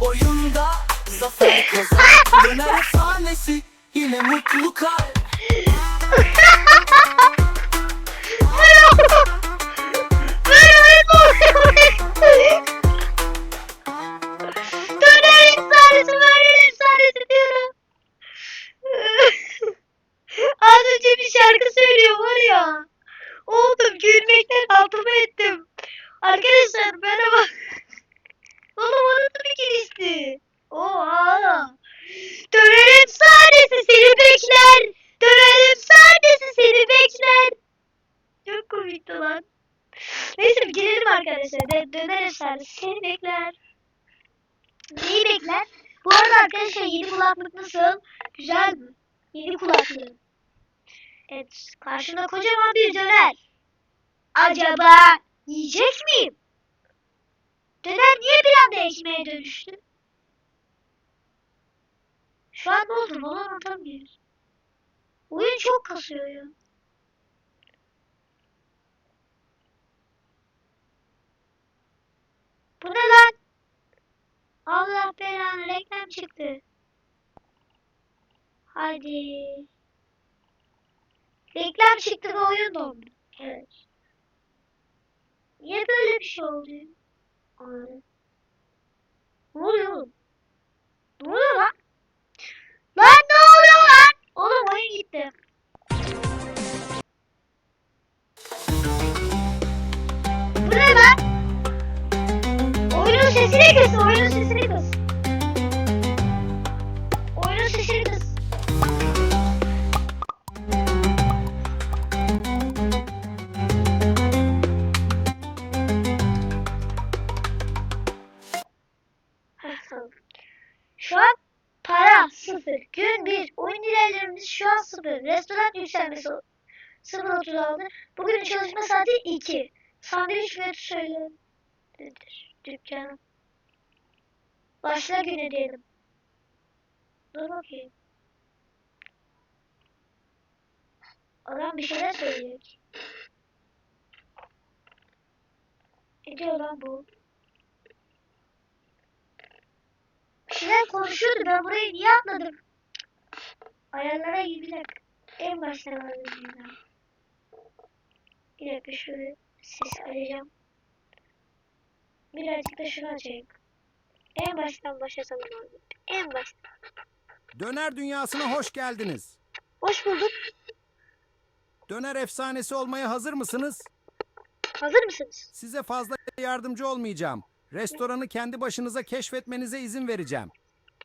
oyunda zafer kazan Döner efsanesi yine mutlu bir şarkı söylüyor var ya. Oğlum gülmekten altımı ettim. Arkadaşlar merhaba. Oğlum unuttum ikinizi. Oha. Döner efsanesi seni bekler. Döner efsanesi seni bekler. Çok komikti lan. Neyse bir arkadaşlar. Dö- Döner efsanesi seni bekler. Neyi bekler? Bu arada arkadaşlar yeni kulaklık nasıl? Güzel mi? Yeni kulaklık. Evet. Karşımda kocaman bir döner. Acaba yiyecek miyim? Döner niye bir anda ekmeğe dönüştü? Şu an ne oldu? Bunu anlatamıyoruz. Oyun çok kasıyor ya. Bu ne lan? Allah belanı reklam çıktı. Hadi. Reklam çıktı ve oyun dondu. Evet. Niye böyle bir şey oldu? Ay. Ne oluyor oğlum? Ne oluyor lan? Lan ne oluyor lan? Oğlum oyun gitti. Bu ne lan? Oyunun sesini kıs, oyunun sesini kıs. Şu an para sıfır. Gün bir. Oyun ilerlerimiz şu an sıfır. Restoran yükselmesi 0.36. Bugün çalışma saati 2. Sandviç ve söyle. Nedir? Dükkan. Başla güne diyelim. Dur bakayım. Adam bir şeyler söylüyor. Ne diyor lan bu? Şeyler konuşuyordu. Ben burayı niye atladım? Ayarlara gir bir dakika. En baştan alayım. Bir dakika şöyle ses arayacağım. Birazcık da şunu açayım. En baştan başlatalım abi. En baştan. Döner dünyasına hoş geldiniz. Hoş bulduk. Döner efsanesi olmaya hazır mısınız? Hazır mısınız? Size fazla yardımcı olmayacağım. Restoranı kendi başınıza keşfetmenize izin vereceğim.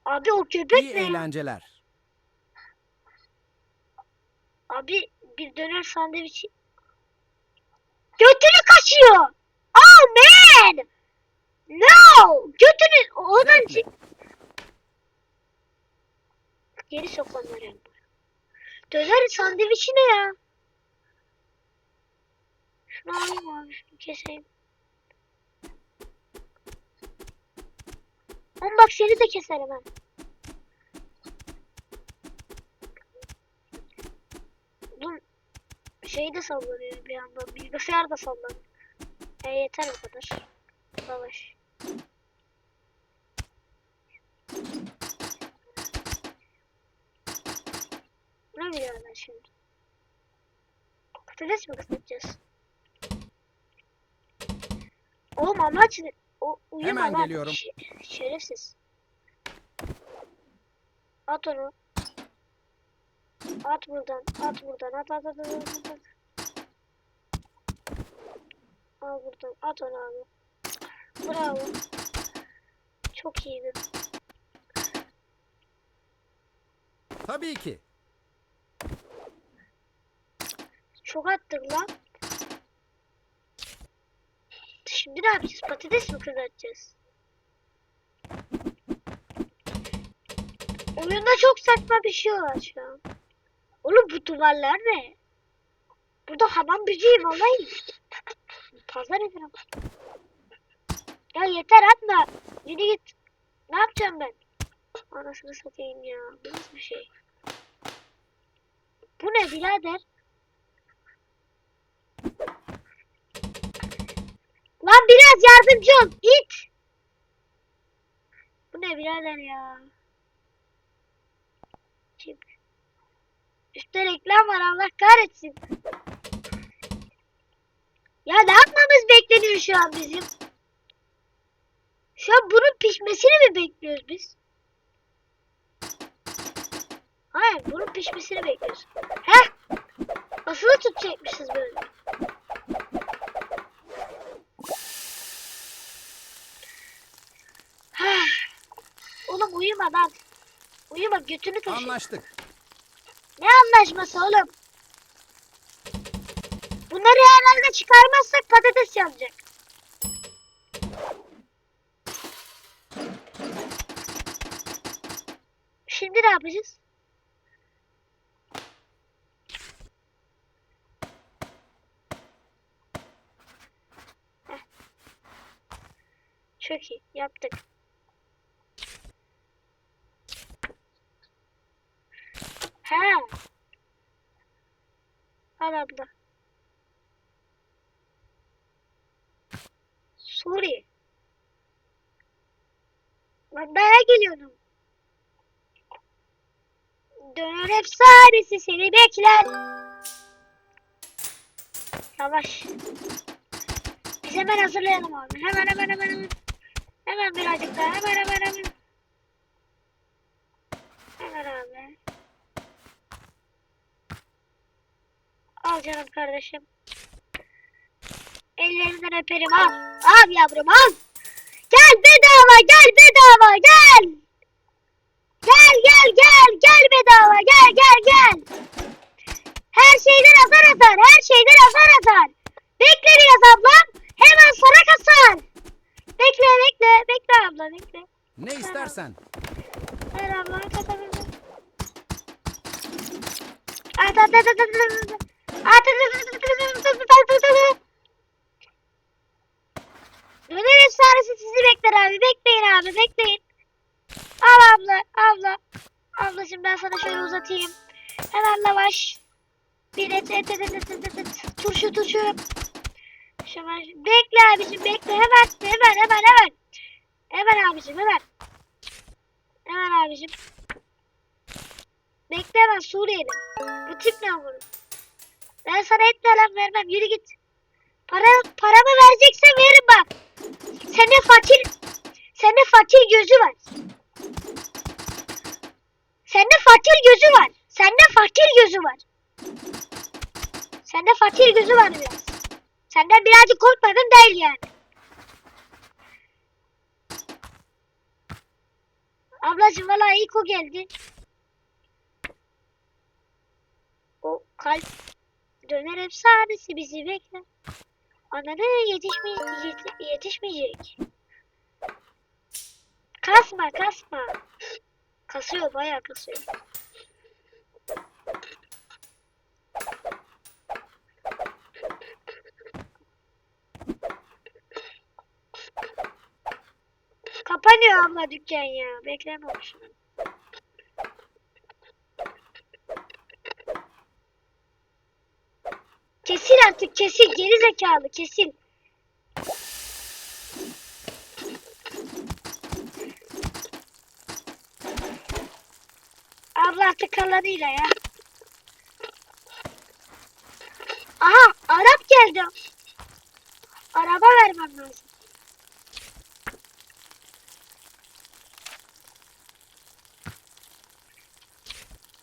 Abi o köpek İyi ne? eğlenceler. Abi bir döner sandviçi. Götünü kaçıyor. Oh man. No. Götünü oradan çık. Geri sok onları. Döner sandviçi ne ya? Şunu alayım abi şunu keseyim. Oğlum bak seni de keserim ben. Oğlum şey de sallanıyor bir yandan. Bilgisayar da sallanıyor. E yeter o kadar. Savaş. Ne biliyorum ben şimdi? Patates mi kısıtacağız? Oğlum amaç ne? O, uyuma Hemen lan. geliyorum. Ş- şerefsiz. At onu. At buradan, at buradan, at at at at at. at. Al buradan, at onu abi. Bravo. Çok iyiydi. Tabii ki. Çok attık lan. Şimdi ne yapacağız? Patates mi kızartacağız? Oyunda çok saçma bir şey var şu an. Oğlum bu duvarlar ne? Burada hamam böceği vallahi. Pazar ederim. Ya yeter atma. Yürü git. Ne yapacağım ben? Anasını satayım ya. Bu nasıl bir şey? Bu ne birader? Lan biraz yardımcı ol. İt. Bu ne birader ya? Kim? Üstte reklam var Allah kahretsin. Ya ne yapmamız bekleniyor şu an bizim? Şu an bunun pişmesini mi bekliyoruz biz? Hayır bunun pişmesini bekliyoruz. Heh! Asılı tutacakmışız böyle. Heh. Oğlum uyuma lan. Uyuma götünü taşı. Anlaştık. Ne anlaşması oğlum? Bunları herhalde çıkarmazsak patates yanacak. Şimdi ne yapacağız? Heh. Çok iyi yaptık. Al abla. Suriye. Ben daha geliyordum. Döner efsanesi seni bekler. Yavaş. Biz hemen hazırlayalım abi. Hemen hemen hemen hemen. Hemen birazcık daha. Hemen. Hemen abi. Al canım kardeşim. Ellerinden öperim al. Al yavrum al. Gel bedava gel bedava gel. Gel gel gel gel bedava gel gel gel. Her şeyden azar atar her şeyden azar atar. Bekle biraz ablam. Hemen sana kasar. Bekle bekle bekle abla bekle. Ne istersen. Ver abla kasar. At at at at at at. Döner efsanesi sizi bekler abi. Bekleyin abi bekleyin. Al abla abla. Ablacığım ben sana şöyle uzatayım. Hemen lavaş. Bir et et et et et et et. Turşu turşu. Şöyle bekle abicim bekle hemen hemen hemen hemen. Hemen abicim hemen. Hemen abicim. Bekle hemen Suriyeli. Bu tip ne olur? Ben sana et falan vermem. Yürü git. Para, paramı vereceksen veririm bak. Sende fakir sende fakir gözü var. Sende fakir gözü var. Sende fakir gözü var. Sende fakir gözü var biraz. Senden birazcık korkmadım değil yani. Ablacığım valla ilk o geldi. O kalp döner efsanesi bizi bekler. Ananı yetişme, yet- yetişmeyecek. Kasma kasma. Kasıyor bayağı kasıyor. Kapanıyor abla dükkan ya. Bekleme olsun. Artık kesil. Geri zekalı kesil. Abla artık kalanıyla ya. Aha Arap geldi. Araba vermem lazım.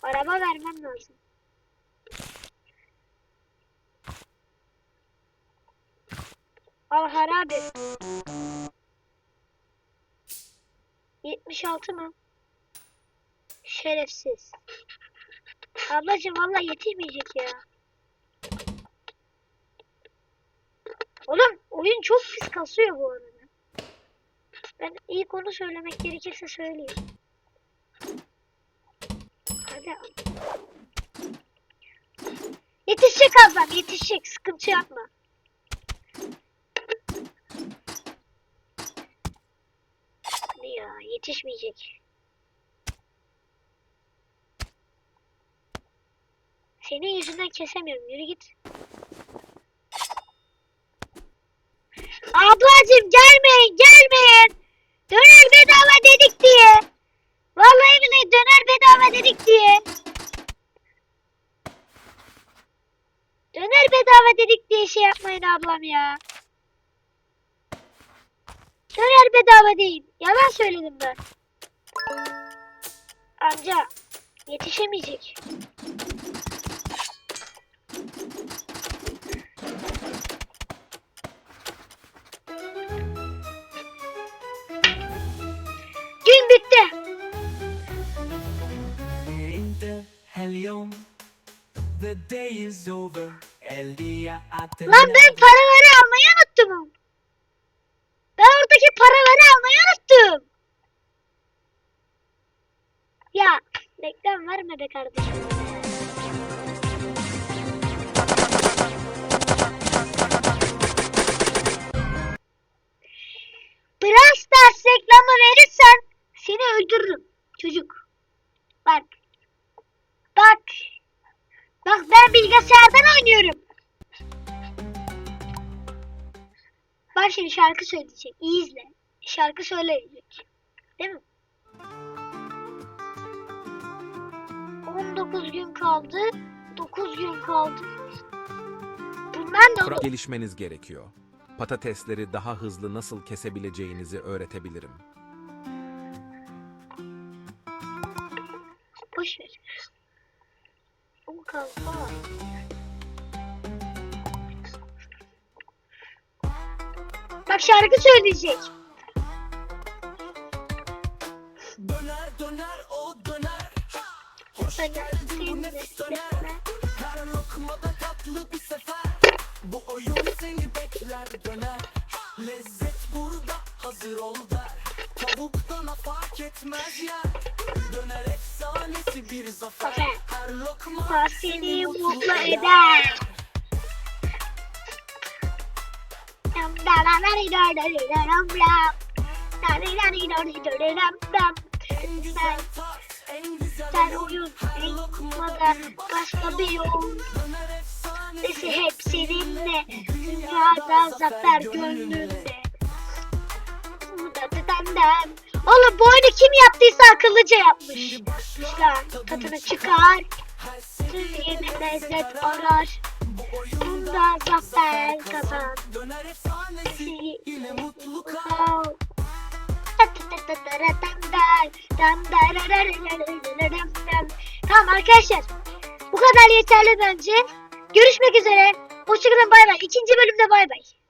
Araba vermem lazım. Al harabe. 76 mı? Şerefsiz. Ablacım valla yetişmeyecek ya. Oğlum oyun çok pis kasıyor bu arada. Ben ilk onu söylemek gerekirse söyleyeyim. Hadi. Yetişecek ablam yetişecek sıkıntı yapma. Hadi ya yetişmeyecek. Senin yüzünden kesemiyorum yürü git. Ablacım gelmeyin gelmeyin. Döner bedava dedik diye. Vallahi bile döner bedava dedik diye. Döner bedava dedik diye şey yapmayın ablam ya. Döner bedava değil. Yalan söyledim ben. Amca yetişemeyecek. Gün bitti. Lan ben para reklam verme kardeşim. Brawl Stars reklamı verirsen seni öldürürüm çocuk. Bak. Bak. Bak ben bilgisayardan oynuyorum. Bak şimdi şarkı söyleyecek. İyi izle. Şarkı söyleyecek. Değil mi? 19 gün kaldı. 9 gün kaldı. Bundan da Fra- gelişmeniz gerekiyor. Patatesleri daha hızlı nasıl kesebileceğinizi öğretebilirim. boş ver. O kaldı. Aa. Bak şarkı söyleyecek. Döner döner Döner Her lokmada tatlı bir sefer Bu oyun seni bekler döner Lezzet burada hazır ol der Tavuktan fark etmez yer Döner efsanesi bir zafer. Her lokma seni mutlu eder. En güzel tarz en güzel Sen lokmada da başka bir yol. Sesi hep seninle. Dünyada zafer gönlünde. Da da dam dam. Oğlum bu oyunu kim yaptıysa akıllıca yapmış. Lan tadını çıkar. Türkiye'de lezzet arar. Bunda zafer kazan. Yine mutlu Kal. Tamam arkadaşlar. Bu kadar yeterli bence. Görüşmek üzere. Hoşçakalın bay bay. İkinci bölümde bay bay.